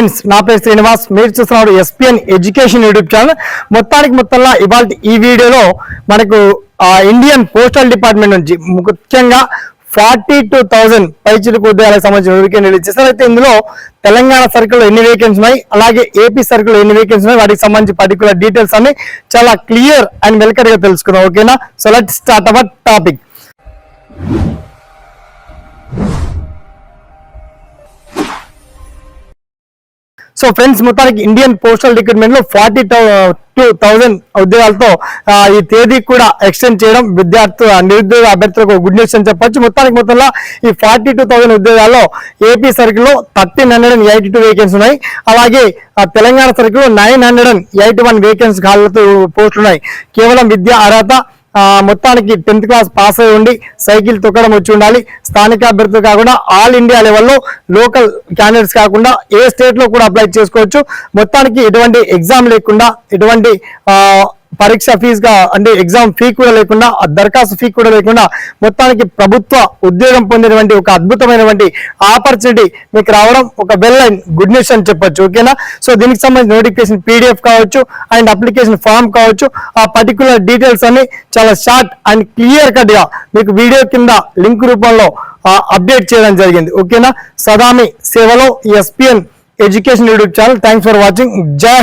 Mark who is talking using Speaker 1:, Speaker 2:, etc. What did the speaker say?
Speaker 1: Friends నా పేరు శ్రీనివాస్. మీరు చూస్తున్నారు ఎస్పీఎన్ ఎడ్యుకేషన్ యూట్యూబ్ ఛానల్ మొత్తానికి మొత్తంలో ఇవాళ ఈ వీడియోలో మనకు ఇండియన్ పోస్టల్ డిపార్ట్మెంట్ నుంచి ముఖ్యంగా ఫార్టీ టూ థౌసండ్ పైచిలకు ఉద్యోగాలకు సంబంధించిన వేకెన్సీ రిలీజ్ చేశారు. అయితే ఇందులో తెలంగాణ సర్కిల్ ఎన్ని వేకెన్సీ ఉన్నాయి? అలాగే ఏపీ సర్కిల్ ఎన్ని వేకెన్సీ ఉన్నాయి? వాటికి సంబంధించి పర్టికులర్ డీటెయిల్స్ అన్ని చాలా క్లియర్ అండ్ వెల్కర్గా తెలుసుకుందాం. ఓకేనా? So let start our topic so friends మొత్తానికి ఇండియన్ పోస్టల్ రిక్రూట్మెంట్లో ఫార్టీ టూ థౌజండ్ ఉద్యోగాలతో ఈ తేదీ కూడా ఎక్స్టెండ్ చేయడం విద్యార్థులు నిరుద్యోగ అభ్యర్థులకు గుడ్ న్యూస్ అని చెప్పొచ్చు. మొత్తానికి మొత్తంలో ఈ ఫార్టీ టూ థౌజండ్ ఉద్యోగాల్లో ఏపీ సర్కిల్లో thirteen hundred and eighty two vacancy ఉన్నాయి. అలాగే తెలంగాణ సర్కిల్లో nine hundred and eighty one vacancy ఖాళీలతో పోస్టులు ఉన్నాయి. కేవలం విద్యా అర్హత మొత్తానికి టెన్త్ క్లాస్ పాస్ అయి ఉండి సైకిల్ తొక్కడం వచ్చి ఉండాలి. స్థానిక అభ్యర్థులు కాకుండా ఆల్ ఇండియా లెవెల్లో లోకల్ క్యాండిడేట్స్ కాకుండా ఏ స్టేట్లో కూడా అప్లై చేసుకోవచ్చు. మొత్తానికి ఎటువంటి ఎగ్జామ్ లేకుండా ఎటువంటి పరీక్ష ఫీజుగా అంటే ఎగ్జామ్ ఫీ కూడా లేకుండా ఆ దరఖాస్తు ఫీ కూడా లేకుండా మొత్తానికి ప్రభుత్వ ఉద్యోగం పొందినటువంటి ఒక అద్భుతమైనటువంటి ఆపర్చునిటీ మీకు రావడం ఒక వెల్ అండ్ గుడ్ న్యూస్ అని చెప్పొచ్చు ఓకేనా సో దీనికి సంబంధించిన నోటిఫికేషన్ పీడిఎఫ్ కావచ్చు అండ్ అప్లికేషన్ ఫామ్ కావచ్చు. ఆ పర్టికులర్ డీటెయిల్స్ అన్ని చాలా షార్ట్ అండ్ క్లియర్ కట్గా మీకు వీడియో కింద లింక్ రూపంలో అప్డేట్ చేయడం జరిగింది ఓకేనా సదామి సేవలో SPN education YouTube channel thanks for watching జై